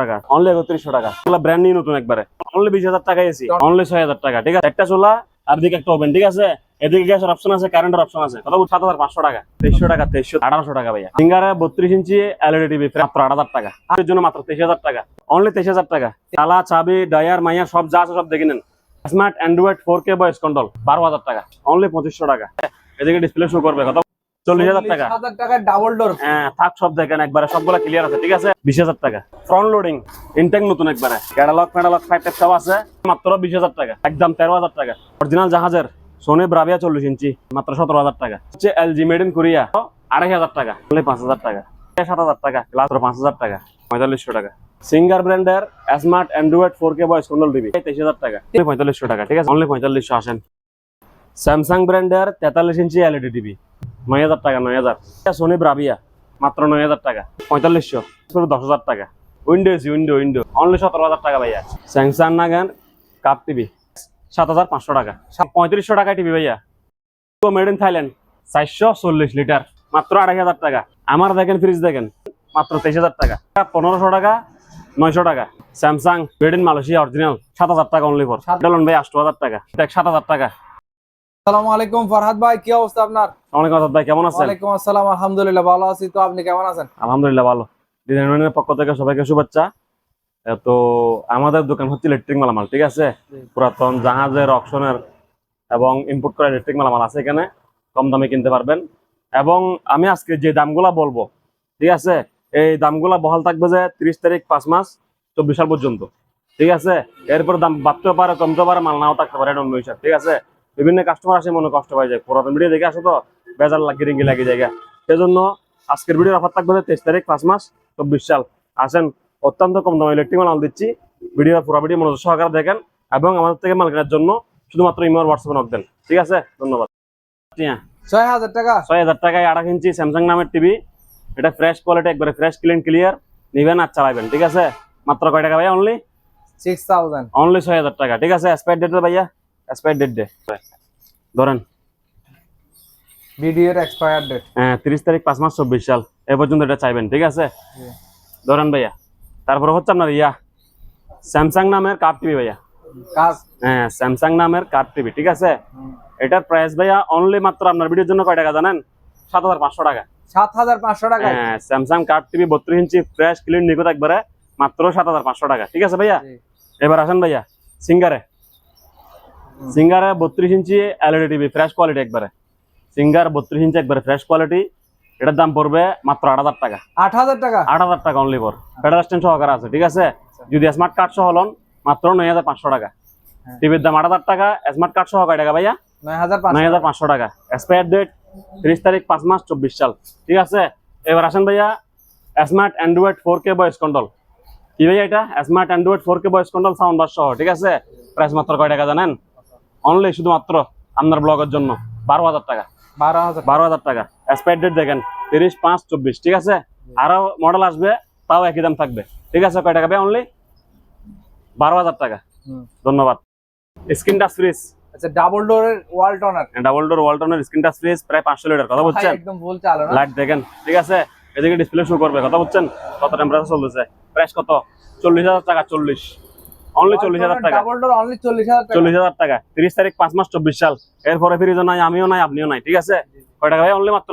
টাকা, অনলি টাকা। অনলি বিশ হাজার টাকা অনলি ছয় হাজার টাকা, ঠিক আছে? এদিকে অপশন আছে পাঁচশো টাকা টাকা টাকা ভাইয়া। বত্রিশ আট হাজার টাকা। এর জন্য মাত্র তেইশ হাজার টাকা, অনলি হাজার টাকা। চাবি ডায়ার মাইয়া, সব যা আছে সব দেখে নেন। Smart android four K voice control বারো হাজার টাকা, অনলি পঁচিশশো টাকা। এদিকে ডিসপ্লে শো করবে কত চল্লিশ হাজার টাকা। টাকা ডাবল ডোর হ্যাঁ থাক সব দেখেন একবারে সবগুলো ক্লিয়ার আছে ঠিক আছে? বিশ হাজার টাকা। ফ্রন্ট লোডিং ইনটেক নতুন একবারে। ক্যাটালগ ফ্যাটালগ ফাইভ সব আছে। মাত্র বিশ হাজার টাকা একদম তেরো হাজার টাকা। অরিজিনাল জাহাজের সোনে ব্রাভিয়া চল্লিশ ইঞ্চি মাত্র সতেরো হাজার টাকা। হচ্ছে এলজি মেড ইন কোরিয়া আড়াই হাজার টাকা পাঁচ হাজার টাকা। সাত হাজার টাকা মাত্র পাঁচ হাজার টাকা পঁয়তাল্লিশশো টাকা। সিঙ্গার ব্র্যান্ডের smart Android four K voice control দিবি তেইশ হাজার টাকা। পঁয়তাল্লিশশো টাকা ঠিক আছে? অনলি পঁয়তাল্লিশশো আসেন। স্যামসাং ব্র্যান্ডের তেতাল্লিশ ইঞ্চি এলইডি টিভি নয় হাজার টাকা, নয় হাজার। সোনি ব্রাভিয়া মাত্র নয় হাজার টাকা। পঁয়তাল্লিশশো দশ হাজার টাকা। Window AC window window only সতেরো হাজার টাকা ভাইয়া। স্যামসাং নাগান কাপ টিভি সাত হাজার পাঁচশো টাকা। পঁয়ত্রিশশো টাকা টিভি ভাইয়া। মেড ইন থাইল্যান্ড চারশো চল্লিশ লিটার, মাত্র আড়াই হাজার টাকা। আমার দেখেন ফ্রিজ দেখেন, মাত্র তেইশ হাজার টাকা। পনেরোশো টাকা, নয়শো টাকা। Samsung made in Malaysia original সাত হাজার টাকা অনলি ফর ডলন ভাই আষ্ট হাজার টাকা। দেখ, সাত হাজার টাকা। আসসালামু আলাইকুম ফরহাদ ভাই কি অবস্থা আপনার? অনেক ভাই কেমন আছেন? ওয়ালাইকুম আসসালাম আলহামদুলিল্লাহ ভালো আছি। তো আপনি কেমন আছেন? আলহামদুলিল্লাহ ভালো। ডিজাইনের পক্ষ থেকে সবাইকে শুভেচ্ছা। তো আমাদের দোকান হচ্ছে ইলেকট্রিক মালামাল ঠিক আছে? পুরাতন জাহাজের অপশনের এবং ইম্পোর্ট করা ইলেকট্রিক মালামাল আছে এখানে কম দামে কিনতে পারবেন। এবং আমি আজকে যে দামগুলা বলব ঠিক আছে? এই দামগুলা বহাল থাকবে যে ত্রিশ তারিখ পাঁচ মাস চব্বিশ সাল পর্যন্ত ঠিক আছে? এরপর দাম বাড়তেও পারে কমতে পারে মাল নাও থাকতে পারে এটা অন্য হিসাব ঠিক আছে? বিভিন্ন কাস্টমার আসে মনে কষ্ট পাই যায়। পুরাতন ভিডিও দেখে আসো তো বেজার লাগি রিঙ্গি লাগে জায়গা সেজন্য আজকের ভিডিওর অফার থাকবে তেইশ তারিখ পাঁচ মাস চব্বিশ সাল। আসেন অত্যন্ত কম দামে ইলেকট্রিক মাল দিচ্ছি। ভিডিও পুরো ভিডিও মনোযোগ সহকারে দেখেন এবং আমাদের থেকে মাল কেনার জন্য শুধুমাত্র ইমেল হোয়াটসঅ্যাপে নক দেন। ঠিক আছে? ধন্যবাদ। হ্যাঁ ছয় হাজার টাকা। ছয় হাজার টাকায় আঠাশ ইঞ্চি স্যামসাং নামের টিভি এটা ফ্রেশ কোয়ালিটি একবারে ফ্রেশ ক্লিন ক্লিয়ার নিবেন আর চালাবেন ঠিক আছে? মাত্র কয় টাকা ভাইয়া? অনলি সিক্স থাউজেন্ড অনলি ছয় হাজার টাকা ঠিক আছে? এক্সপায়ার ডেট ভাইয়া? এক্সপায়ার ডেট দে ধরেন। ভিডিওর এক্সপায়ার ডেট হ্যাঁ তিরিশ তারিখ পাঁচ মাস চব্বিশ সাল। এ পর্যন্ত এটা চাইবেন ঠিক আছে? ধরেন ভাইয়া তারপরে হচ্ছে আপনার ইয়া স্যামসাং নামের কাপ টিভি ভাইয়া। হ্যাঁ স্যামসাং নামের কাপ টিভি ঠিক আছে? এটার প্রাইস ভাইয়া অনলি মাত্র আপনার ভিডিওর জন্য কয় টাকা জানেন? সাত হাজার পাঁচশো টাকা। সাত হাজার পাঁচশো টাকা হ্যাঁ স্যামসাং কাপ টিভি বত্রিশ ইঞ্চি ফ্রেশ ক্লিন নিখুঁত একবারে মাত্র সাত হাজার পাঁচশো টাকা ঠিক আছে ভাইয়া? এবার আসেন ভাইয়া সিঙ্গারে সিঙ্গারে বত্রিশ inch LED TV fresh quality একবারে। সিঙ্গার বত্রিশ ইঞ্চি একবারে ফ্রেশ কোয়ালিটি এটার দাম পড়বে মাত্র আট হাজার টাকা। আট হাজার টাকা? আট হাজার টাকা অনলি ফর ফেডারেল স্ট্যান্ড সহকারে আছে ঠিক আছে? যদি স্মার্ট কার্ড সহ হলন মাত্র নয় হাজার পাঁচশো টাকা। হ্যাঁ। টিভির দাম আট হাজার টাকা স্মার্ট কার্ড সহ কয় টাকা ভাইয়া? নয় হাজার পাঁচশো। টাকা। এক্সপায়ার ডেট তিরিশ তারিখ পাঁচ মাস চব্বিশ সাল ঠিক আছে? এবার আসেন ভাইয়া smart android four K voice control কি ভাইয়া এটা? Smart android four K voice control sound bar সহ ঠিক আছে? প্রাইস মাত্র কয় টাকা জানেন? অনলি শুধুমাত্র আপনার ব্লগের জন্য বারো হাজার টাকা। বারো হাজার। বারো হাজার টাকা। এক্সপায়ার ডেট দেখেন তিরিশ পাঁচ চব্বিশ ঠিক আছে? আরও মডেল আসবে তাও একই দাম থাকবে। ঠিক আছে কয় টাকা ভাই? অনলি বারো হাজার টাকা। ধন্যবাদ। স্ক্রিন টাচ ফ্রিজ আচ্ছা ডাবল ডোরের ওয়াল টনার ডাবল ডোর ওয়ালটনের স্ক্রিন টাচ ফ্রিজ প্রায় পাঁচশো লিটার কথা বলছেন একদম ভুল চালো না? লাইট দেখেন ঠিক আছে? এদিকে ডিসপ্লে শো করবে কথা বলছেন কত টেম্পারেচার চলতেছে? প্রাইস কত? চল্লিশ হাজার টাকা চল্লিশ। অনলি চল্লিশ হাজার টাকা। অনলি চল্লিশ হাজার চল্লিশ হাজার টাকা। তিরিশ তারিখ পাঁচ মাস চব্বিশ সাল। এরপরে ফ্রিজও নাই আমিও নাই আপনিও নাই ঠিক আছে? কয় টাকা ভাই অনলি মাত্র?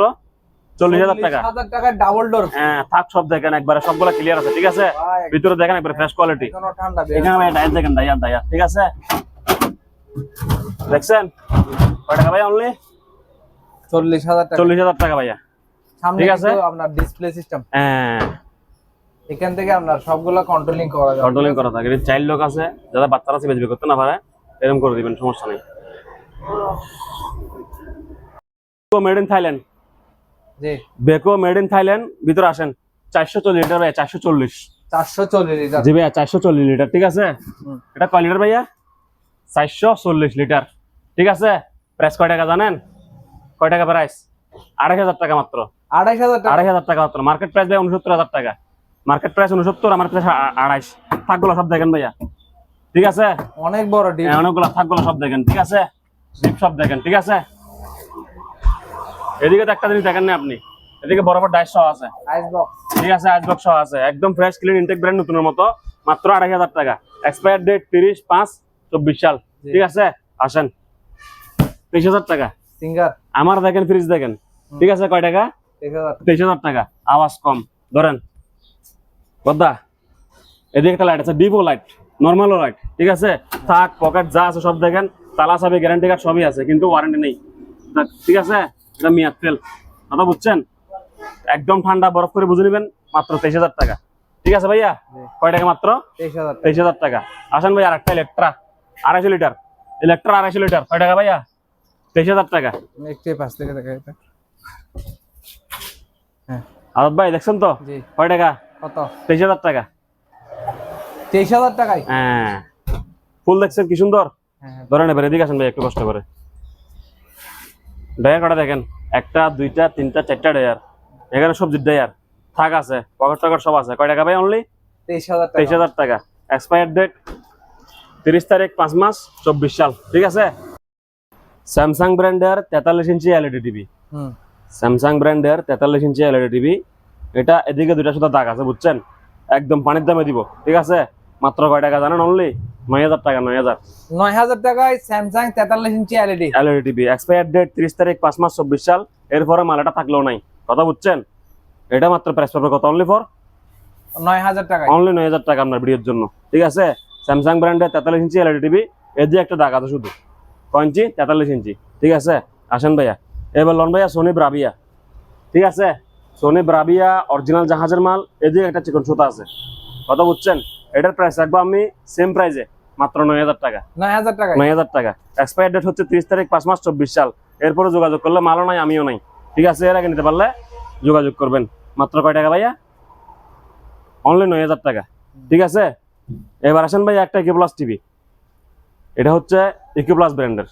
চল্লিশ হাজার টাকা। টাকা ডাবল ডোর হ্যাঁ থাক সব দেখেন একবারে সবগুলো ক্লিয়ার আছে ঠিক আছে? ভিতরে দেখেন একবারে ফ্রেশ কোয়ালিটি এখনও ভাই ডায়ার দেখেন ডায়ার ডায়ার ঠিক আছে? দেখছেন? কয় টাকা ভাই অনলি চল্লিশ হাজার টাকা। চল্লিশ হাজার টাকা ভাইয়া। ঠিক আছে। আপনার ডিসপ্লে সিস্টেম হ্যাঁ। এখান থেকে আপনার সবগুলো কন্ট্রোলিং করা যাবে। কন্ট্রোলিং করা থাকে। চাইল্ড লোক আছে যারা বাচ্চারা আছে বেচবে করতে না পারে এরকম করে দিবেন সমস্যা নেই। বেকো মেড ইন থাইল্যান্ড জি। বেকো মেড ইন থাইল্যান্ড ভিতরে আসেন। চারশো চল্লিশ লিটার ভাই চারশো চল্লিশ। চারশো চল্লিশ লিটার। জি ভাইয়া চারশো চল্লিশ লিটার ঠিক আছে? এটা কয় লিটার ভাইয়া? চারশো চল্লিশ লিটার। ঠিক আছে? প্রাইস কয় টাকা জানেন? কয় টাকা প্রাইস আড়াই হাজার টাকা মাত্র। আড়াইশ হাজার টাকা। আড়াই হাজার টাকা মাত্র। মার্কেট প্রাইস ভাই উনসত্তর হাজার টাকা। মার্কেট প্রাইস উনসত্তর আমার প্রাইস আড়াইশ। থাকগুলো সব দেখেন ভাইয়া। ঠিক আছে? অনেক বড় ডিপ হ্যাঁ, অনেকগুলো থাকগুলো সব দেখেন ঠিক আছে? ডিপ সব দেখেন ঠিক আছে? এদিকে তো একটা জিনিস দেখেন না আপনি। এদিকে বরাবর ডাইস সহ আছে। আইস বক্স ঠিক আছে আইস বক্স সহ আছে। একদম ফ্রেশ ক্লিন ইনটেক ব্র্যান্ড নতুনের মতো। মাত্র আড়াই হাজার টাকা। এক্সপায়ার ডেট তিরিশ পাঁচ চব্বিশ সাল। ঠিক আছে? আসেন। তেইশ হাজার টাকা। সিঙ্গার আমার দেখেন ফ্রিজ দেখেন। ঠিক আছে কয় টাকা? তেইশ হাজার টাকা। আওয়াজ কম। ধরেন। বদ্দা এদিকে একটা লাইট আছে ডিপো লাইট নর্মালও লাইট ঠিক আছে? থাক পকেট যা আছে সব দেখেন তালা চাবি গ্যারান্টি কার্ড সবই আছে কিন্তু ওয়ারেন্টি নেই। ঠিক আছে? এটা মিয়াদ তেল কথা বুঝছেন? একদম ঠান্ডা বরফ করে বুঝে নেবেন মাত্র তেইশ হাজার টাকা। ঠিক আছে ভাইয়া? কয় টাকা মাত্র? তেইশ হাজার টাকা। আসেন ভাই আরেকটা ইলেকট্রা আড়াইশো লিটার ইলেকট্রা আড়াইশো লিটার কয় টাকা ভাইয়া? তেইশ হাজার টাকা। একটু দেখা হ্যাঁ ভাই দেখছেন তো? কয় টাকা? কত? তেইশ হাজার টাকা। তেইশ হাজার টাকায়? হ্যাঁ। ফুল দেখছেন কি সুন্দর? হ্যাঁ হ্যাঁ। ধরেন এবার এদিকে আসেন ভাই একটু কষ্ট করে। ডয়ার কটা দেখেন একটা দুইটা তিনটা চারটা ডয়ার। এখানে সবজির ডয়ার থাক আছে পকেট টকেট সব আছে। কয় টাকা ভাই অনলি তেইশ হাজার টাকা। তেইশ হাজার টাকা। এক্সপায়ার ডেট তিরিশ তারিখ পাঁচ মাস চব্বিশ সাল। ঠিক আছে? স্যামসাং ব্র্যান্ডের তেতাল্লিশ ইঞ্চি এলইডি টিভি হুম। স্যামসাং ব্র্যান্ডের তেতাল্লিশ ইঞ্চি এলইডি টিভি এটা এদিকে দুইটা শুধু দাগ আছে বুঝছেন? একদম পানির দামে দিব ঠিক আছে? মাত্র কয় টাকা জানেন অনলি নয় হাজার টাকা নয় হাজার। নয় হাজার টাকায় স্যামসাং তেতাল্লিশ inch LED LED TV expire date তিরিশ তারিখ পাঁচ মাস চব্বিশ সাল। এরপরে মাল এটা থাকলেও নাই কথা বুঝছেন? এটা মাত্র প্রাইস পাবে কত? অনলি ফর নয় হাজার টাকা অনলি নয় হাজার টাকা আপনার ভিডিওর জন্য ঠিক আছে? স্যামসাং ব্র্যান্ডের তেতাল্লিশ ইঞ্চি এলইডি টিভি এর যে একটা দাগ আছে শুধু কয় ইঞ্চি তেতাল্লিশ ইঞ্চি ঠিক আছে? আসেন ভাইয়া। এবার লন ভাইয়া সোনি ব্রাবিয়া ঠিক আছে? সোনি ব্রাবিয়া অরিজিনাল জাহাজের মাল এদিকে একটা চিকন সুতা আছে। কথা বুঝছেন? এটার প্রাইস রাখব আমি সেম প্রাইসে মাত্র নয় হাজার টাকা। নয় হাজার টাকায়? নয় হাজার টাকা। এক্সপায়ার ডেট হচ্ছে তিরিশ তারিখ পাঁচ মাস চব্বিশ সাল। এরপরে যোগাযোগ করলে মালও নাই আমিও নাই। ঠিক আছে এর আগে নিতে পারলে যোগাযোগ করবেন। মাত্র কয় টাকা ভাইয়া? অনলি নয় হাজার টাকা। ঠিক আছে? এবার আসেন ভাই একটা ইকো প্লাস টিভি এটা হচ্ছে ইকো প্লাস ব্র্যান্ডের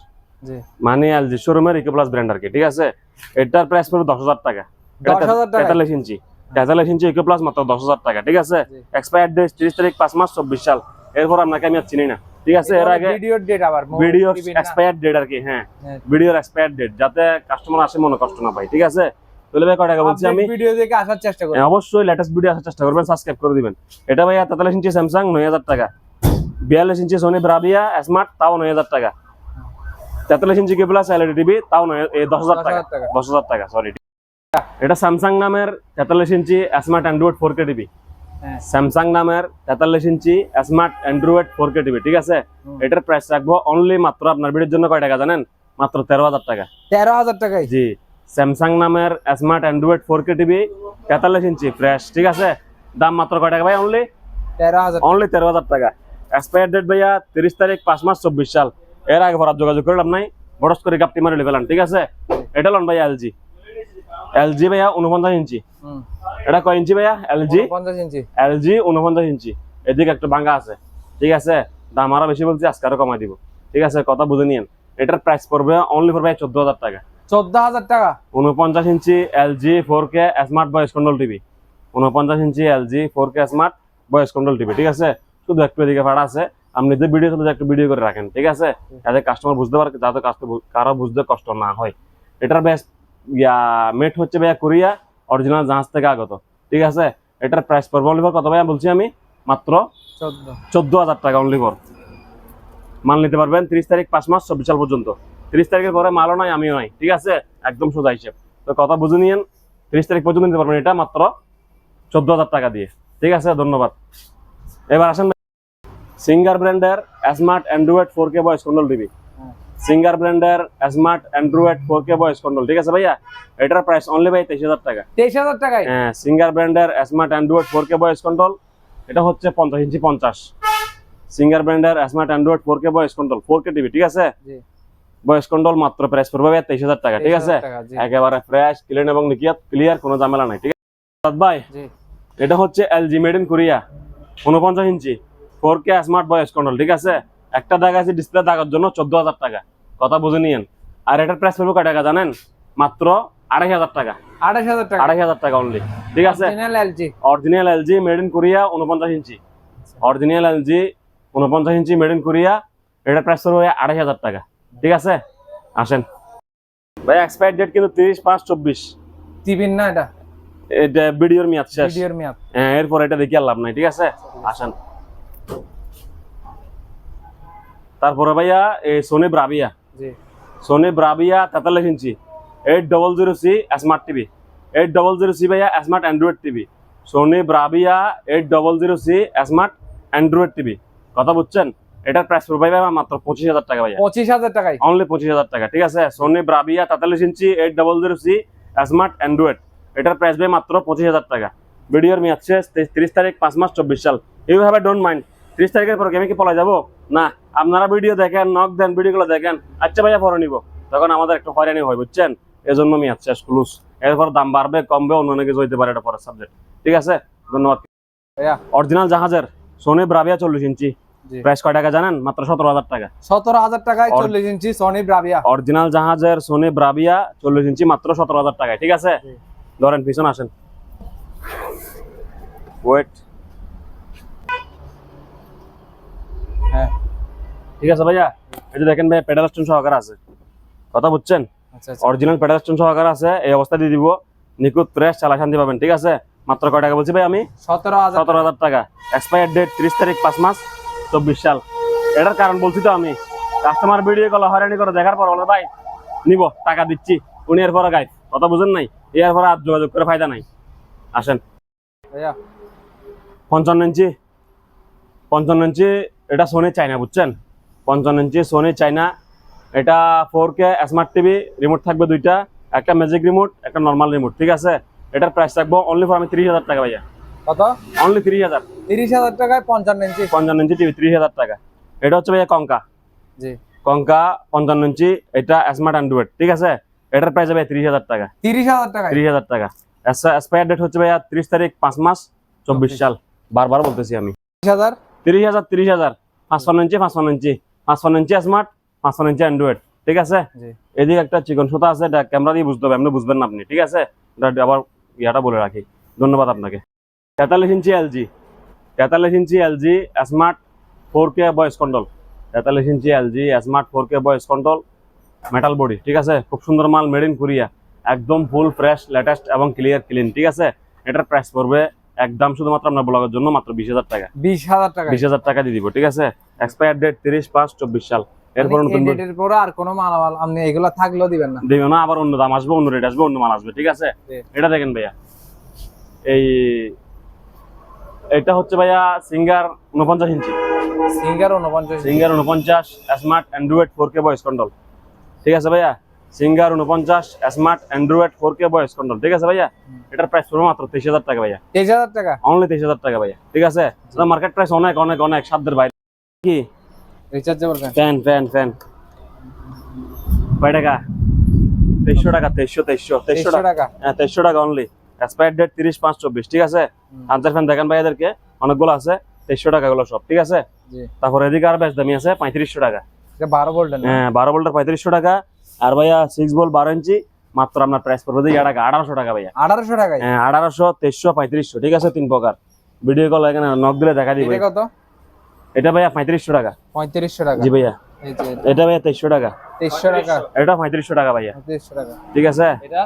মানে এলজি শোরুমের ইকো প্লাস ব্র্যান্ড আর কি ঠিক আছে? এটার প্রাইস পড়বে দশ হাজার টাকা। তেতাল্লিশ ইঞ্চি। তেতাল্লিশ ইঞ্চি ইকো প্লাস মাত্র দশ হাজার টাকা ঠিক আছে? এক্সপায়ার ডেট তিরিশ তারিখ পাঁচ মাস চব্বিশ সাল। এরপর আপনাকে আমি আর চিনি না ঠিক আছে? এর আগে ভিডিওর ডেট আবার ভিডিও এক্সপায়ার ডেট আর কি হ্যাঁ। হ্যাঁ। ভিডিওর এক্সপায়ার ডেট যাতে কাস্টমার আসে মনে কষ্ট না পাই ঠিক আছে? তাহলে ভাই কয় টাকা বলছি আমি? ভিডিও দেখে আসার চেষ্টা করি হ্যাঁ, অবশ্যই লেটেস্ট ভিডিও আসার চেষ্টা করবেন সাবস্ক্রাইব করে দিবেন। এটা তেতাল্লিশ ইঞ্চি স্যামসাং নয় হাজার টাকা। বিয়াল্লিশ ইঞ্চি সোনি ব্রাভিয়া স্মার্ট তাও নয় হাজার টাকা। তেতাল্লিশ inch K plus LED TV তাও নয় দশ হাজার টাকা। দশ হাজার টাকা সরি এটা স্যামসাং নামের তেতাল্লিশ inch smart android four K TV Samsung নামের তেতাল্লিশ inch smart android four K TV ঠিক আছে। এটার প্রাইস রাখব অনলি মাত্র আপনার ভিডিওর জন্য কয় টাকা জানেন? মাত্র তেরো হাজার টাকা। তেরো হাজার টাকায়? জি। স্যামসাং নামের smart android four K TV তেতাল্লিশ ইঞ্চি ফ্রেশ ঠিক আছে? দাম মাত্র কয় টাকা ভাই অনলি তেরো হাজার অনলি তেরো হাজার টাকা। এক্সপায়ার ডেট ভাইয়া তিরিশ তারিখ পাঁচ মাস চব্বিশ সাল। এর আগে ভরার যোগাযোগ করলাম নাই। বড়স করে গাপটি মারি ফেলান ঠিক আছে? এটা লন ভাইয়া এলজি এলজি ভাইয়া উনপঞ্চাশ ইঞ্চি। এটা কয় ইঞ্চি ভাইয়া? এলজি পঞ্চাশ ইঞ্চি। এলজি উনপঞ্চাশ ইঞ্চি। এদিকে একটা ভাঙ্গা আছে। ঠিক আছে? দাম আরও বেশি বলছি আজকে আরও কমাই দিব। ঠিক আছে? কথা বুঝে নিয়েন। এটার প্রাইস পড়বে অনলি পড়বে চোদ্দ হাজার টাকা। চোদ্দ হাজার টাকা? উনপঞ্চাশ inch LG four K smart voice control TV উনপঞ্চাশ inch LG four K smart voice control TV ঠিক আছে? শুধু একটু এদিকে ভাড়া আছে। আপনি যে ভিডিও শুধু একটু ভিডিও করে রাখেন। ঠিক আছে? যাতে কাস্টমার বুঝতে পারে যাতে কাস্টমার কারও বুঝতে কষ্ট না হয়। এটার বেশ ইয়া মেট হচ্ছে ভাইয়া কোরিয়া অরিজিনাল জাহাজ থেকে আগত। ঠিক আছে? এটার প্রাইস পড়বে অনলি কত ভাইয়া বলছি আমি? মাত্র চোদ্দ। হাজার টাকা অনলি ফর মাল নিতে পারবেন তিরিশ তারিখ পাঁচ মাস চব্বিশ সাল পর্যন্ত। তিরিশ তারিখের পরে মালও নাই আমিও নাই। ঠিক আছে? একদম সোজা হিসেব। তো কথা বুঝে নিয়েন তিরিশ তারিখ পর্যন্ত নিতে পারবেন এটা মাত্র চোদ্দ হাজার টাকা দিয়ে। ঠিক আছে? ধন্যবাদ। এবার আসেন সিঙ্গার ব্র্যান্ডের smart android four K voice control TV. Singer ব্র্যান্ডের smart android four K voice control ঠিক আছে ভাইয়া? এটার প্রাইস অনলি ভাই তেইশ হাজার টাকা। তেইশ হাজার টাকায়? হ্যাঁ সিঙ্গার ব্র্যান্ডের smart android four K voice control এটা হচ্ছে পঞ্চাশ ইঞ্চি পঞ্চাশ। সিঙ্গার ব্র্যান্ডের smart android four K voice control four K TV ঠিক আছে? ভয়েস কন্ট্রোল মাত্র প্রাইস পড়বে তেইশ হাজার টাকা ঠিক আছে? 23,000 টাকা, জি। একেবারে ফ্রেশ ক্লিন এবং নিকিয়াত ক্লিয়ার কোনো ঝামেলা নাই ঠিক আছে? ভাই এটা হচ্ছে এলজি মেড ইন কোরিয়া উনপঞ্চাশ inch four K smart voice control ঠিক আছে? একটা দাগ আছে ডিসপ্লে দাগার জন্য চোদ্দ হাজার টাকা। কথা বুঝে নিয়েন। আর এটার প্রাইস পড়বে কয় টাকা জানেন? মাত্র আড়াই হাজার টাকা। আঠাশ হাজার টাকা। আড়াই হাজার টাকা অনলি ঠিক আছে? Original LG made in Korea উনপঞ্চাশ ইঞ্চি। অরিজিনাল এলজি উনপঞ্চাশ ইঞ্চি মেড ইন কোরিয়া এটার প্রাইস পড়বে আড়াই হাজার টাকা। ঠিক আছে? আসেন। ভাই এক্সপায়ার ডেট কিন্তু তিরিশ পাঁচ চব্বিশ। টিভির না এটা? এটা ভিডিওর মেয়াদ শেষ। ভিডিওর মেয়াদ। হ্যাঁ এরপর এটা দেখি আর লাভ নাই ঠিক আছে? আসেন। তারপরে ভাইয়া এই সোনি ব্রাভিয়া সোনি ব্রাভিয়া তেতাল্লিশ inch eight double zero C smart TV eight double zero C ভাইয়া smart android TV Sony Bravia eight double zero C smart android TV কথা বুঝছেন? এটার প্রাইস পড়বে ভাইয়া মাত্র পঁচিশ হাজার টাকা ভাইয়া। পঁচিশ হাজার টাকায়? অনলি পঁচিশ হাজার টাকা ঠিক আছে? সোনি ব্রাভিয়া তেতাল্লিশ inch eight double zero C smart android এটার প্রাইস ভাই মাত্র পঁচিশ হাজার টাকা। ভিডিওর মেয়াদ শেষ তিরিশ তারিখ পাঁচ মাস চব্বিশ সাল। ইউ হ্যাভ ডোন্ট মাইন্ড ত্রিশ তারিখের পর আমি কি পলা যাব? না আপনারা ভিডিও দেখেন নক দেন ভিডিওগুলো দেখেন আচ্ছা ভাইয়া পরে নিব। তখন আমাদের একটু হয়রানি হয় বুঝছেন? এজন্য মেয়াদ শেষ ক্লুজ এরপর দাম বাড়বে কমবে অন্য অনেক কিছু হইতে পারে এটা পরের সাবজেক্ট ঠিক আছে? ধন্যবাদ। ভাইয়া। অরিজিনাল জাহাজের সোনি ব্রাভিয়া চল্লিশ ইঞ্চি। প্রাইস কয় টাকা জানেন? মাত্র সতেরো হাজার টাকা। সতেরো হাজার টাকায় চল্লিশ ইঞ্চি সোনি ব্রাভিয়া অরিজিনাল জাহাজের সোনি ব্রাভিয়া চল্লিশ ইঞ্চি মাত্র সতেরো হাজার টাকায়। ঠিক আছে? ধরেন পিছন আসেন। ওয়েট হ্যাঁ। ঠিক আছে ভাইয়া? এই যে দেখেন ভাই পেডাল স্টোন সহকারে আছে। কথা বুঝছেন? অরিজিনাল পেডাল স্টোন সহকারে আছে এই অবস্থা দিয়ে দিব। নিখুঁত ফ্রেশ চালা শান্তি পাবেন ঠিক আছে? মাত্র কয় টাকা বলছি ভাই আমি? সতেরো সতেরো হাজার টাকা। এক্সপায়ার ডেট ত্রিশ তারিখ পাঁচ মাস চব্বিশ সাল। এটার কারণ বলছি তো আমি। কাস্টমার ভিডিও কল হয়রানি করে দেখার পর বলে ভাই নিব টাকা দিচ্ছি। উনি এর পরে গাই কথা বুঝেন নাই? এর পরে আর যোগাযোগ করে ফায়দা নাই। আসেন। ভাইয়া। পঞ্চান্ন ইঞ্চি পঞ্চান্ন ইঞ্চি এটা সোনি চাইনা বুঝছেন? পঞ্চান্ন ইঞ্চি সোনি চাইনা এটা four K smart TV remote থাকবে দুইটা। একটা ম্যাজিক রিমোট একটা নর্মাল রিমোট ঠিক আছে? এটার প্রাইস থাকব অনলি ফর আমি তিরিশ হাজার টাকা ভাইয়া। কত? অনলি তিরিশ হাজার। তিরিশ হাজার টাকায় পঞ্চান্ন ইঞ্চি। পঞ্চান্ন ইঞ্চি টিভি ত্রিশ হাজার টাকা। এটা হচ্ছে ভাইয়া কঙ্কা জি। কঙ্কা পঞ্চান্ন ইঞ্চি এটা স্মার্ট অ্যান্ড্রয়েড ঠিক আছে? এটার প্রাইস ভাইয়া তিরিশ হাজার টাকা। তিরিশ হাজার টাকায়? তিরিশ হাজার টাকা। এক্সপায়ার ডেট হচ্ছে ভাইয়া তিরিশ তারিখ পাঁচ মাস চব্বিশ। সাল। বারবার বলতেছি আমি। তিরিশ হাজার? তিরিশ হাজার তিরিশ হাজার। পাঁচপান্ন ইঞ্চি পাঁচপান্ন ইঞ্চি। পাঁচপান্ন ইঞ্চি স্মার্ট পাঁচপান্ন ইঞ্চি অ্যান্ড্রয়েড ঠিক আছে? এদিকে একটা চিকন সুতা আছে এটা ক্যামেরা দিয়ে বুঝতে হবে এমনি বুঝবেন না আপনি ঠিক আছে? এটা আবার ইয়াটা বলে রাখি। ধন্যবাদ আপনাকে। তেতাল্লিশ ইঞ্চি এলজি তেতাল্লিশ inch LG smart four K voice control তেতাল্লিশ inch LG smart four K voice control metal body ঠিক আছে? খুব সুন্দর মাল মেড ইন কোরিয়া একদম ফুল ফ্রেশ লেটেস্ট এবং ক্লিয়ার ক্লিন ঠিক আছে? এটার প্রাইস পড়বে একদম শুধুমাত্র আপনার ব্লগের জন্য মাত্র বিশ হাজার টাকা। বিশ হাজার টাকা। বিশ হাজার টাকা দিয়ে দিব ঠিক আছে? এক্সপায়ার ডেট তিরিশ পাঁচ চব্বিশ সাল। এরপর পরে আর কোনো মালামাল আপনি এগুলো থাকলেও দিবেন না। দিবে না আবার অন্য দাম আসবে অন্য রেট আসবে অন্য মাল আসবে ঠিক আছে? এটা দেখেন ভাইয়া। এই এটা হচ্ছে ভাইয়া সিঙ্গার উনপঞ্চাশ ইঞ্চি। সিঙ্গার উনপঞ্চাশ সিঙ্গার উনপঞ্চাশ smart android four K voice control ঠিক আছে ভাইয়া? সিঙ্গার উনপঞ্চাশ smart android four K voice control ঠিক আছে ভাইয়া? এটার প্রাইস পড়বে মাত্র তেইশ হাজার টাকা ভাইয়া। তেইশ হাজার টাকা? অনলি তেইশ হাজার টাকা ভাইয়া ঠিক আছে? মার্কেট প্রাইস অনেক অনেক অনেক সাধ্যের বাইরে। কি? Rechargeable fan fan fan. কয় টাকা? তেইশশো টাকা তেইশশো তেইশশো তেইশশো টাকা। হ্যাঁ তেইশশো টাকা অনলি এক্সপায়ার ডেট তিরিশ পাঁচ চব্বিশ ঠিক আছে। আনসার ফ্যান দেখেন ভাই এদেরকে অনেকগুলো আছে তেইশশো টাকা গুলো সব ঠিক আছে? তারপরে এদিকে আর বেশ দামি আছে পঁয়ত্রিশশো টাকা। বারো ভোল্টের হ্যাঁ বারো ভোল্টের পঁয়ত্রিশশো টাকা আর ভাইয়া সিক্স ভোল্ট বারো ইঞ্চি মাত্র আপনার প্রাইস পড়বে টাকা আঠারোশো টাকা ভাইয়া। আঠারোশো টাকায়? হ্যাঁ আঠারোশো তেইশশো পঁয়ত্রিশশো ঠিক আছে তিন প্রকার। ভিডিও কল এখানে নক দিলে দেখা দিবে। কত? এটা ভাইয়া পঁয়ত্রিশশো টাকা। পঁয়ত্রিশশো টাকা। জি ভাইয়া। এটা। ভাইয়া তেইশশো টাকা। তেইশশো টাকা। এটা পঁয়ত্রিশশো টাকা ভাইয়া। পঁয়ত্রিশশো টাকা। ঠিক আছে? এটা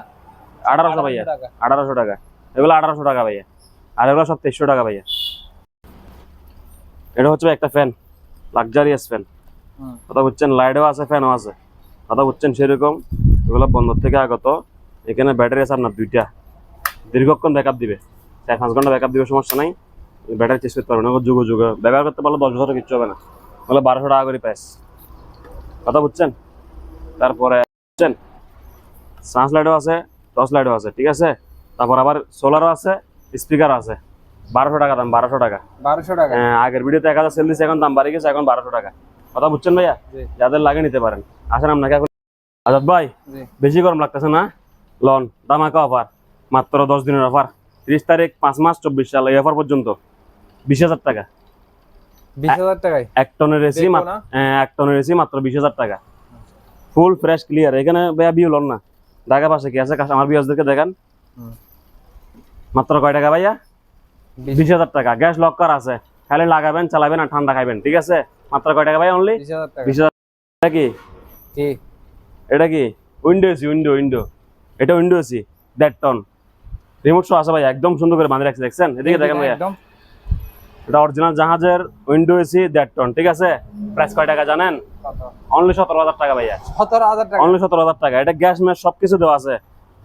আঠারোশো ভাইয়া। আঠারোশো টাকা। এগুলো আঠারোশো টাকা ভাইয়া। আর এগুলো সব তেইশশো টাকা ভাইয়া। এটা হচ্ছে একটা ফ্যান লাক্সারিয়াস ফ্যান। কথা বুঝছেন? লাইটও আছে ফ্যানও আছে। কথা বুঝছেন সেরকম এগুলো বন্ধ থেকে আগত। এখানে ব্যাটারি আছে আপনার দুইটা। দীর্ঘক্ষণ ব্যাকআপ দিবে। চার পাঁচ ঘণ্টা ব্যাকআপ দিবে সমস্যা নাই। ব্যাটারি চেঞ্জ করতে পারবে না যুগ যুগ। ব্যবহার করতে পারলে দশ বছর কিচ্ছু হবে না। বলে বারোশো টাকা করে প্রাইস কথা বুঝছেন? তারপরে বুঝছেন? সান্স লাইটও আছে টর্চ লাইটও আছে ঠিক আছে? তারপর আবার সোলারও আছে স্পিকার আছে। বারোশো টাকা দাম বারোশো টাকা। বারোশো টাকা। হ্যাঁ, আগের ভিডিওতে এক হাজার সেল দিচ্ছে এখন দাম বাড়ে গেছে এখন বারোশো টাকা। কথা বুঝছেন ভাইয়া? যাদের লাগে নিতে পারেন। আসেন আপনাকে এখন আজাদ ভাই বেশি গরম লাগতেছে না? লন দামাকা অফার মাত্র দশ দিনের অফার তিরিশ তারিখ পাঁচ মাস চব্বিশ সাল। এই অফার পর্যন্ত? বিশ হাজার টাকা। বিশ হাজার টাকায়? এক টনের এসি এক টনের এসি মাত্র বিশ হাজার টাকা। ফুল ফ্রেশ ক্লিয়ার এখানে ভাইয়া লন না। ঢাকা পাশে কি আছে? আমার বিয়াসদেরকে দেখান। মাত্র কয় টাকা ভাইয়া? বিশ। হাজার টাকা। গ্যাস লক্কার আছে। খালি লাগাবেন চালাবেন আর ঠান্ডা খাইবেন ঠিক আছে? মাত্র কয় টাকা ভাই অনলি বিশ হাজার কি? এটা কি? উইন্ডো এসি উইন্ডো উইন্ডো এটা উইন্ডো এসি দেড় টন রিমোট শো আছে ভাই একদম সুন্দর করে বাঁধে রাখছে দেখছেন? এদিকে দেখেন একদম। এটা অরিজিনাল জাহাজের উইন্ডো এসি দেড় টন ঠিক আছে? প্রাইস কয় টাকা জানেন? অনলি সতেরো হাজার টাকা ভাইয়া। সতেরো হাজার টাকা। অনলি সতেরো হাজার টাকা। এটা গ্যাস ম্যাস সবকিছু দেওয়া আছে।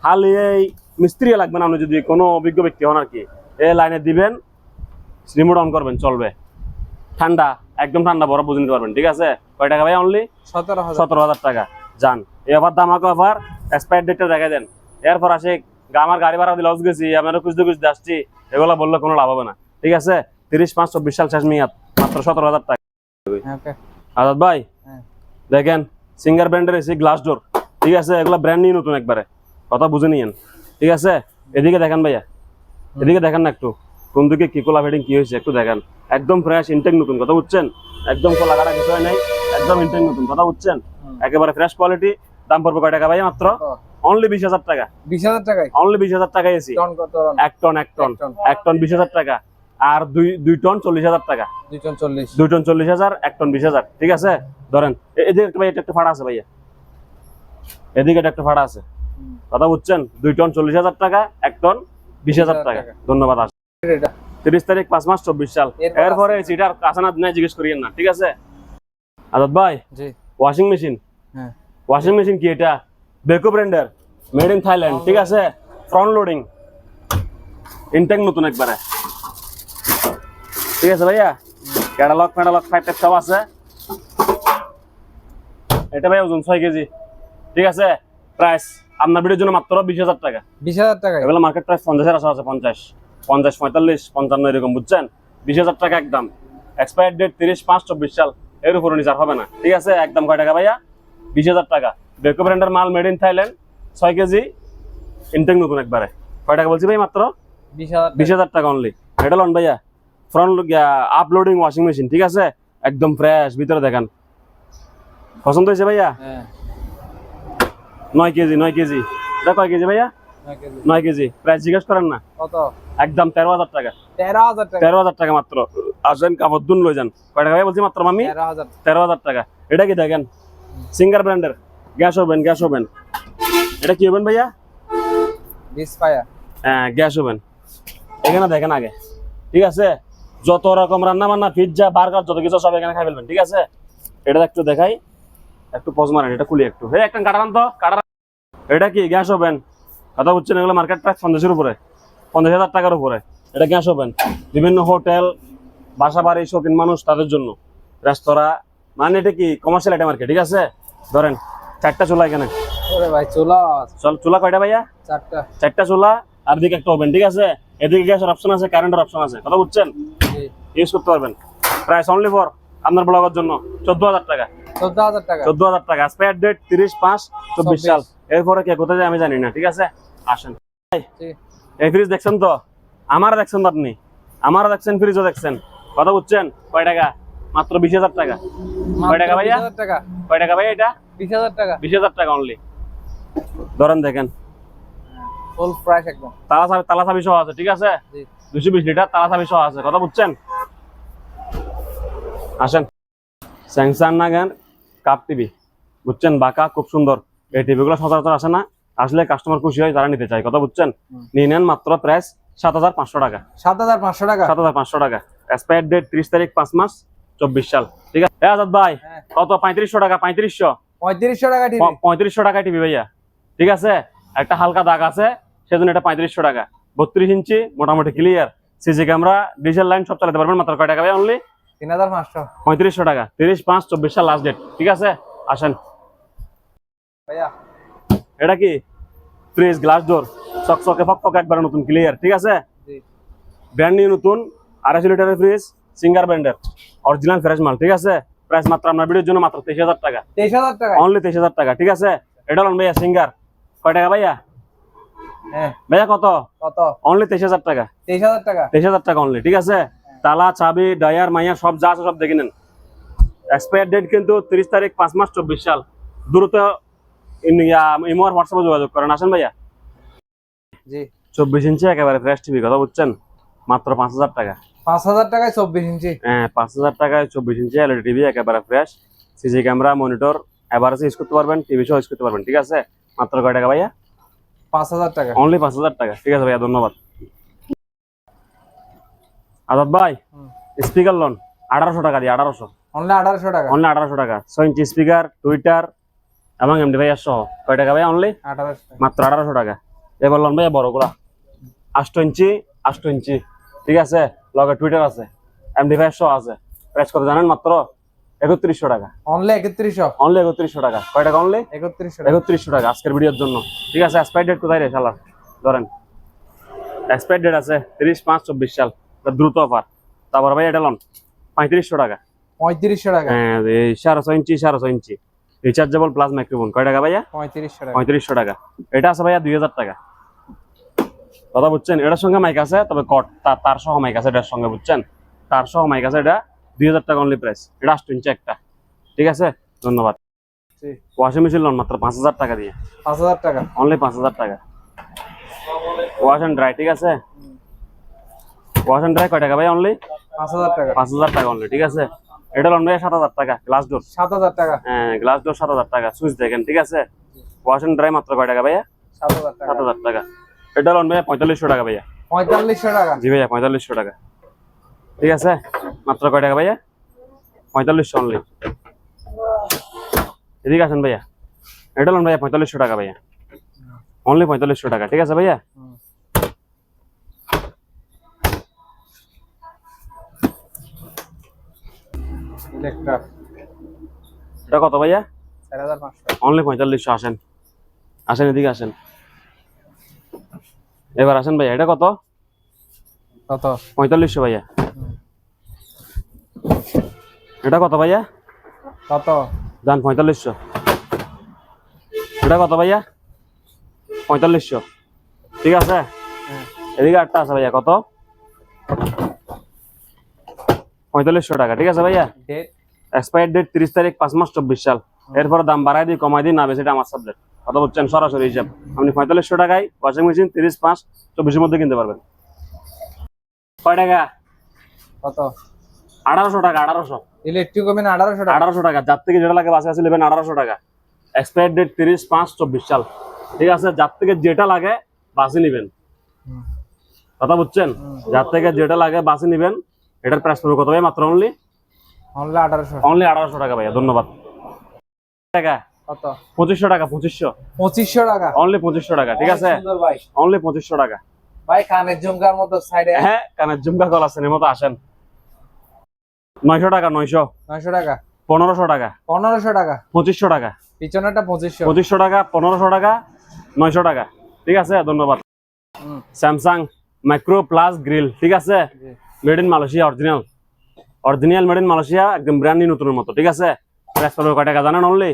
খালি এই মিস্ত্রি লাগবে না আপনি যদি কোনো অভিজ্ঞ ব্যক্তি হন আর কি। এ লাইনে দিবেন রিমোট অন করবেন চলবে। ঠান্ডা একদম ঠান্ডা বরফ বুঝে নিতে পারবেন ঠিক আছে? কয় টাকা ভাই অনলি সতেরো হাজার। সতেরো হাজার টাকা। যান এবার দামাকে অফার এক্সপায়ার ডেটটা দেখা দেন। এরপর আসে আমার গাড়ি ভাড়া দিয়ে লস গেছি আমরা খুঁজতে খুঁজতে আসছি এগুলো বললে কোনো লাভ হবে না ঠিক আছে? তিরিশ পাঁচ চব্বিশ সাল শেষ মেয়াদ মাত্র সতেরো হাজার টাকা। আজাদ ভাই হ্যাঁ। দেখেন সিঙ্গার ব্র্যান্ডের এসি গ্লাস ডোর ঠিক আছে? এগুলো ব্র্যান্ড নিয়ে নতুন একবারে কথা বুঝে নিয়েন ঠিক আছে? এদিকে দেখেন ভাইয়া এদিকে দেখেন না একটু। কোন দিকে কি কোলা ফেডিং কি হয়েছে একটু দেখেন। একদম ফ্রেশ ইনটেক নতুন কথা বুঝছেন? একদম কোলা কাটা কিছু হয় নাই একদম ইনটেক নতুন কথা বুঝছেন? একেবারে ফ্রেশ কোয়ালিটি দাম পড়বে কয় টাকা ভাইয়া মাত্র? অনলি বিশ হাজার টাকা। বিশ হাজার টাকায়? অনলি বিশ হাজার টাকা এসি? এক টন এক টন এক টন। বিশ হাজার টাকা। আর দুই দুই টন চল্লিশ হাজার টাকা। দুই টন চল্লিশ। দুই টন চল্লিশ হাজার এক টন বিশ হাজার। ঠিক আছে? ধরেন এদিকে একটা ভাই এটা একটা ফাড়া আছে ভাইয়া। এদিকে এটা একটা ফাড়া আছে। কথা বুঝছেন? দুই টন চল্লিশ হাজার টাকা এক টন বিশ হাজার টাকা। টাকা। ধন্যবাদ এটা। তিরিশ তারিখ পাঁচ মাস চব্বিশ সাল। এরপর সিটার কাছানা দিনে জিজ্ঞেস করিয়েন না ঠিক আছে? আজাদ ভাই জি। ওয়াশিং মেশিন হ্যাঁ। ওয়াশিং মেশিন কি এটা? বেকো ব্র্যান্ডের মেড ইন থাইল্যান্ড ঠিক আছে? ফ্রন্ট লোডিং ইনটেক নতুন একবারে। ঠিক আছে ভাইয়া? ক্যাটালগ ফ্যাটালগ ফাইভ টাইপ সব আছে। এটা ভাই ওজন ছয় কেজি। ঠিক আছে? প্রাইস আপনার ভিডিওর জন্য মাত্র বিশ হাজার টাকা। বিশ হাজার টাকা এগুলো মার্কেট প্রাইস পঞ্চাশের আশা আছে পঞ্চাশ। পঞ্চাশ পঁয়তাল্লিশ পঞ্চান্ন এরকম বুঝছেন? বিশ হাজার টাকা একদম। এক্সপায়ার ডেট তিরিশ পাঁচ চব্বিশ সাল। এর উপর নিচার হবে না। ঠিক আছে? একদম কয় টাকা ভাইয়া? বিশ হাজার টাকা। বেকো ব্র্যান্ডের মাল মেড ইন থাইল্যান্ড ছয় কেজি। ইনটেক নতুন একবারে। কয় টাকা বলছি ভাই মাত্র? বিশ হাজার টাকা। অনলি এটা লন ভাইয়া। ফ্রন্ট আপলোডিং ওয়াশিং মেশিন ঠিক আছে? একদম ফ্রেশ ভিতরে দেখান। পছন্দ হয়েছে ভাইয়া? হ্যাঁ। নয় কেজি নয় কেজি। এটা কয় কেজি ভাইয়া? নয় কেজি। প্রাইস জিজ্ঞেস করেন না? কত? একদম তেরো হাজার টাকা। তেরো হাজার টাকা। তেরো হাজার টাকা মাত্র। আসেন কাপড় দুন লই যান কয় টাকা বলছি মাত্র মামি তেরো হাজার। টাকা। এটা কি দেখেন? সিঙ্গার ব্র্যান্ডের। Gas oven gas oven. এটা কি ওভেন ভাইয়া? হ্যাঁ গ্যাস ওভেন। এখানে দেখেন আগে। ঠিক আছে? যত রকম রান্না বান্না পিৎজা বার্গার যত কিছু সব এখানে খাই ফেলবেন। ঠিক আছে? এটা একটু দেখাই। একটু পজ মারেন এটা খুলি একটু। হে একটা কাটারান তো কাটারান এটা কি গ্যাস ওভেন? কথা বুঝছেন এগুলো মার্কেট প্রাইস পঞ্চাশের উপরে পঞ্চাশ হাজার টাকার উপরে এটা গ্যাস ওভেন বিভিন্ন হোটেল বাসা বাড়ি শৌখিন মানুষ তাদের জন্য। রেস্তোরাঁ মানে এটা কি কমার্শিয়াল আইটেম আর কি ঠিক আছে? ধরেন চারটা চুলা এখানে। ভাই চুলা। চল চুলা কয়টা ভাইয়া? চারটা। চারটা চুলা আর দিকে একটা ওভেন ঠিক আছে? এদিকে গ্যাসের অপশন আছে কারেন্টের অপশন আছে। কথা বুঝছেন? ইউজ করতে পারবেন। প্রাইস অনলি ফর আপনার ব্লগের জন্য চোদ্দ হাজার টাকা। চোদ্দ হাজার টাকা। চোদ্দ হাজার টাকা। স্পেয়ার ডেট তিরিশ পাঁচ চব্বিশ সাল। এরপরে কে কোথায় যায় আমি জানি না ঠিক আছে? আসেন। এই ফ্রিজ দেখছেন তো? আমার দেখছেন তো আপনি। আমার দেখছেন ফ্রিজও দেখছেন। কথা বুঝছেন? কয় টাকা? মাত্র বিশ হাজার টাকা। কয় টাকা ভাইয়া? 20,000 টাকা। কয় টাকা ভাই এটা? বিশ হাজার টাকা। বিশ হাজার টাকা অনলি ধরেন দেখেন। ফুল প্রাইস একদম। তালা চাবি তালা চাবি সহ আছে ঠিক আছে? জি। দুশো বিশ লিটার তালা চাবি সহ আছে। কথা বুঝছেন? আসেন। স্যামসাং নাগেন কাপ টিভি। বুঝছেন? বাঁকা খুব সুন্দর। এই টিভিগুলো সচরাচর আসে না। আসলে কাস্টমার খুশি হয় তারা নিতে চায়। কথা বুঝছেন। নিয়ে নেন মাত্র প্রাইস সাত হাজার পাঁচশো টাকা। সাত হাজার পাঁচশো টাকা? সাত হাজার পাঁচশো টাকা। এক্সপায়ার ডেট ত্রিশ তারিখ পাঁচ মাস চব্বিশ সাল। ঠিক আছে? আজাদ ভাই হ্যাঁ। কত? পঁয়ত্রিশশো টাকা পঁয়ত্রিশশো। পঁয়ত্রিশশো টাকা পঁয়ত্রিশশো টাকা টিভি ভাইয়া। ঠিক আছে? একটা হালকা দাগ আছে সেজন্য এটা পঁয়ত্রিশশো টাকা। বত্রিশ ইঞ্চি মোটামুটি clear CC camera digital line সব চালাতে পারবেন মাত্র কয় টাকা ভাই অনলি তিন হাজার পাঁচশো। পঁয়ত্রিশশো টাকা। তিরিশ পাঁচ চব্বিশ সাল লাস্ট ডেট ঠিক আছে? আসেন। ভাইয়া। এটা কি? ফ্রিজ গ্লাস ডোর চকচকে ফকফকে একবার নতুন ক্লিয়ার ঠিক আছে? জি। ব্র্যান্ড নিউ নতুন। আড়াইশো লিটারের ফ্রিজ সিঙ্গার ব্র্যান্ডের অরিজিনাল ফ্রেশ মাল ঠিক আছে? প্রাইস মাত্র আপনার ভিডিওর জন্য মাত্র তেইশ হাজার টাকা। তেইশ হাজার টাকা। অনলি তেইশ হাজার টাকা ঠিক আছে? এটা হলেন ভাইয়া সিঙ্গার কয় টাকা ভাইয়া? হ্যাঁ। ভাইয়া কত? কত? অনলি তেইশ হাজার টাকা। তেইশ হাজার টাকা। তেইশ হাজার টাকা অনলি ঠিক আছে? তালা চাবি ডায়ার মাইয়া সব যা আছে সব দেখে নেন। এক্সপায়ার ডেট কিন্তু তিরিশ তারিখ পাঁচ মাস চব্বিশ সাল। দ্রুত ইমো আর হোয়াটসঅ্যাপে যোগাযোগ করেন। আসেন ভাইয়া। জি। চব্বিশ ইঞ্চি একেবারে ফ্রেশ টিভি কথা বুঝছেন? মাত্র পাঁচ হাজার টাকা। পাঁচ হাজার টাকায় চব্বিশ ইঞ্চি। হ্যাঁ পাঁচ হাজার টাকায় চব্বিশ ইঞ্চি এলইডি টিভি একেবারে ফ্রেশ সিসি ক্যামেরা মনিটর এভারেজে ইউজ করতে পারবেন টিভি সহ ইউজ করতে পারবেন ঠিক আছে? মাত্র কয় টাকা ভাইয়া? পাঁচ হাজার টাকা। অনলি পাঁচ হাজার টাকা ঠিক আছে ভাইয়া ধন্যবাদ। আজাদ ভাই স্পিকার লোন। আঠারোশো টাকা দিয়ে আঠারোশো। অনলি আঠারোশো টাকা? অনলি আঠারোশো টাকা। ছয় ইঞ্চি স্পিকার টুইটার এবং এমডি ভাইয়ার সহ। কয় টাকা ভাই অনলি আঠারোশো মাত্র আঠারোশো টাকা। এবার লোন ভাইয়া বড়গুলা আষ্ট ইঞ্চি আষ্ট ইঞ্চি। ঠিক আছে? লগে টুইটার আছে। এমডি ভাইয়ার সহ আছে। প্রাইস কত জানেন মাত্র? একত্রিশশো টাকা। অনলি একত্রিশশো? অনলি একত্রিশশো টাকা। কয় টাকা অনলি একত্রিশশো একত্রিশশো টাকা আজকের ভিডিওর জন্য। ঠিক আছে? এক্সপায়ার ডেট কোথায় রে শালার ধরেন। এক্সপায়ার ডেট আছে তিরিশ পাঁচ চব্বিশ সাল। দ্রুত অফার তারপর ভাই এটা লন পঁয়ত্রিশশো টাকা। পঁয়ত্রিশশো টাকা। হ্যাঁ এই সাড়ে ছয় ইঞ্চি সাড়ে ছয় ইঞ্চি। রিচার্জেবল প্লাস মাইক্রোফোন কয় টাকা ভাইয়া? পঁয়ত্রিশশো টাকা। পঁয়ত্রিশশো টাকা। এটা আছে ভাইয়া দুই হাজার টাকা। কথা বুঝছেন? এটার সঙ্গে মাইক আছে তবে কট তার সহ মাইক আছে এটার সঙ্গে বুঝছেন? তার সহ মাইক আছে এটা দুই হাজার টাকা অনলি প্রাইস এটা আষ্ট ইঞ্চি একটা। ঠিক আছে? ধন্যবাদ। ওয়াশিং মেশিন লোন মাত্র পাঁচ হাজার টাকা দিয়ে। পাঁচ হাজার টাকা। অনলি পাঁচ হাজার টাকা। ওয়াশ অ্যান্ড ড্রাই ঠিক আছে? ওয়াশ অ্যান্ড ড্রাই কয় টাকা ভাই অনলি পাঁচ হাজার টাকা। পাঁচ হাজার টাকা অনলি ঠিক আছে? এটা লোন ভাই সাত হাজার টাকা গ্লাস ডোর সাত হাজার টাকা। হ্যাঁ গ্লাস ডোর সাত হাজার টাকা সুইচ দেখেন ঠিক আছে? ওয়াশ অ্যান্ড ড্রাই মাত্র কয় টাকা ভাইয়া? সাত হাজার টাকা। সাত হাজার টাকা। এটা লোন ভাইয়া পঁয়তাল্লিশশো টাকা ভাইয়া। পঁয়তাল্লিশশো টাকা। জি ভাইয়া পঁয়তাল্লিশশো টাকা। ঠিক আছে? মাত্র কয় টাকা ভাইয়া? পঁয়তাল্লিশশো অনলি এদিকে আসেন ভাইয়া। এটা লোন ভাইয়া পঁয়তাল্লিশশো টাকা ভাইয়া। অনলি পঁয়তাল্লিশশো টাকা ঠিক আছে ভাইয়া? এটা কত ভাইয়া? অনলি পঁয়তাল্লিশশো আসেন। আসেন এদিকে আসেন। এবার আসেন ভাইয়া এটা কত? কত? পঁয়তাল্লিশশো ভাইয়া। এটা কত ভাইয়া? কত? যান পঁয়তাল্লিশশো। এটা কত ভাইয়া? পঁয়তাল্লিশশো। ঠিক আছে? হ্যাঁ। এদিকে আটটা আছে ভাইয়া কত? পঁয়তাল্লিশশো টাকা ঠিক আছে ভাইয়া? ডেট এক্সপায়ার ডেট তিরিশ তারিখ পাঁচ মাস চব্বিশ সাল। এরপরে দাম বাড়াই দিই কমাই দিই না বেশি এটা আমার সাবজেক্ট কথা বলছেন সরাসরি হিসাব। আপনি পঁয়তাল্লিশশো টাকায় ওয়াশিং মেশিন তিরিশ পাঁচ চব্বিশের মধ্যে কিনতে পারবেন। কয় টাকা? কত? আঠারোশো টাকা আঠারোশো। ইলেকট্রিক ওভেন আঠারোশো টাকা। আঠারোশো টাকা। যার থেকে যেটা লাগে বাসে আছে নেবেন আঠারোশো টাকা। এক্সপায়ার ডেট তিরিশ পাঁচ চব্বিশ সাল। ঠিক আছে? যার থেকে যেটা লাগে বাসে নেবেন। কথা বুঝছেন? যার থেকে যেটা লাগে বাসে নেবেন এটার প্রাইস পড়বে কত ভাই? মাত্র অনলি অনলি আঠারোশো। টাকা ভাইয়া ধন্যবাদ। টাকা? কত? পঁচিশশো টাকা পঁচিশশো? পঁচিশশো টাকা? অনলি পঁচিশশো টাকা ঠিক আছে? অনলি পঁচিশশো টাকা। ভাই কানের ঝুমকার মতো সাইডে হ্যাঁ কানের ঝুমকা কল আছেন এর মতো আসেন। নয়শো টাকা নয়শো। নয়শো টাকা? পনেরোশো টাকা। পনেরোশো টাকা? পঁচিশশো টাকা। পিছনেরটা পঁচিশশো। পঁচিশশো টাকা পনেরোশো টাকা নয়শো টাকা। ঠিক আছে ধন্যবাদ। স্যামসাং মাইক্রো প্লাস গ্রিল ঠিক আছে? Made in Malaysia original original made in Malaysia একদম ব্র্যান্ড নিউ নতুনের মতো ঠিক আছে? প্রাইস পড়বে কয় টাকা জানেন অনলি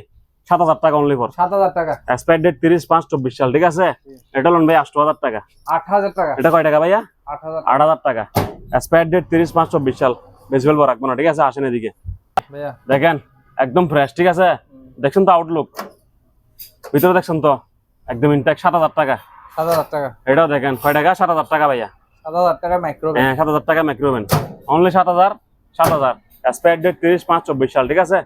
সাত হাজার টাকা অনলি ফর সাত হাজার টাকা। এক্সপায়ার ডেট তিরিশ পাঁচ চব্বিশ সাল ঠিক আছে? এটা লোন ভাই আষ্ট হাজার টাকা। আট হাজার টাকা। এটা কয় টাকা ভাইয়া? আট হাজার আট হাজার টাকা। এক্সপায়ার ডেট তিরিশ পাঁচ চব্বিশ সাল। বেশি বলব রাখব না ঠিক আছে? আসেন এদিকে। দেখেন একদম ফ্রেশ ঠিক আছে? দেখছেন তো আউটলুক ভিতরে দেখছেন তো? একদম ইনটেক সাত হাজার টাকা। সাত হাজার টাকা। এটাও দেখেন কয় টাকা? সাত হাজার টাকা ভাইয়া। সাত হাজার টাকা মাইক্রো হ্যাঁ সাত হাজার টাকা মাইক্রোভেন অনলি সাত হাজার। সাত হাজার। এক্সপায়ার ডেট তিরিশ পাঁচ চব্বিশ সাল ঠিক আছে?